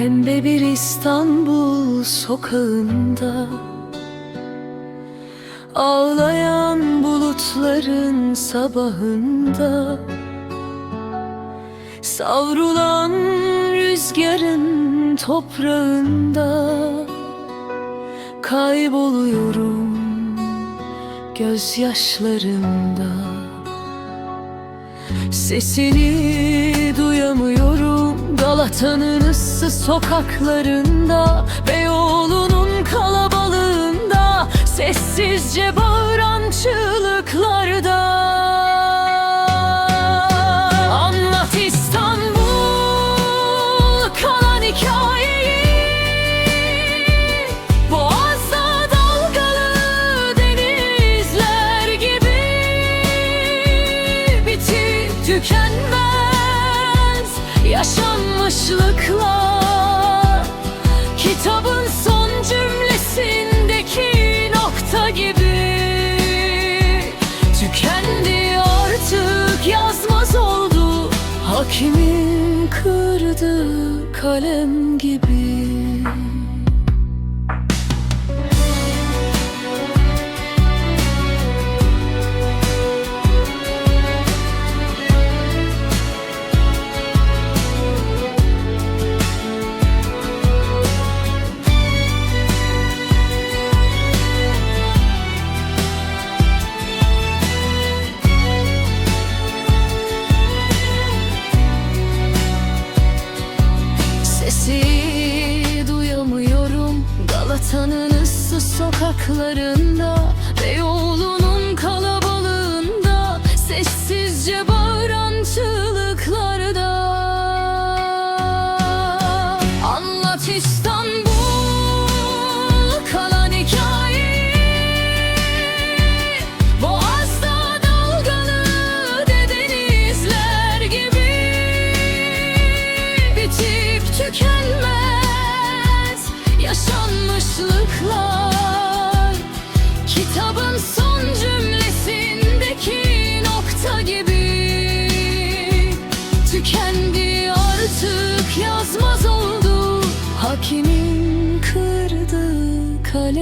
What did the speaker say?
Pembe bir İstanbul sokağında Ağlayan bulutların sabahında Savrulan rüzgarın toprağında Kayboluyorum gözyaşlarımda Sesini Galata'nın ıssız sokaklarında Beyoğlu'nun kalabalığında Sessizce bağıran çığlıklarda. Anlat İstanbul kalan hikayeyi. Boğazda dalgalı denizler gibi Bitip tükenmez yaşanmışlıklar. Kitabın son cümlesindeki nokta gibi. Tükendi artık yazmaz oldu. Hakimin kırdığı kalem gibi Galata'nın ıssız sokaklarında Beyoğlu'nun kalabalığında Sessizce bağıran çığlıklarda. Anlat İstanbul oldu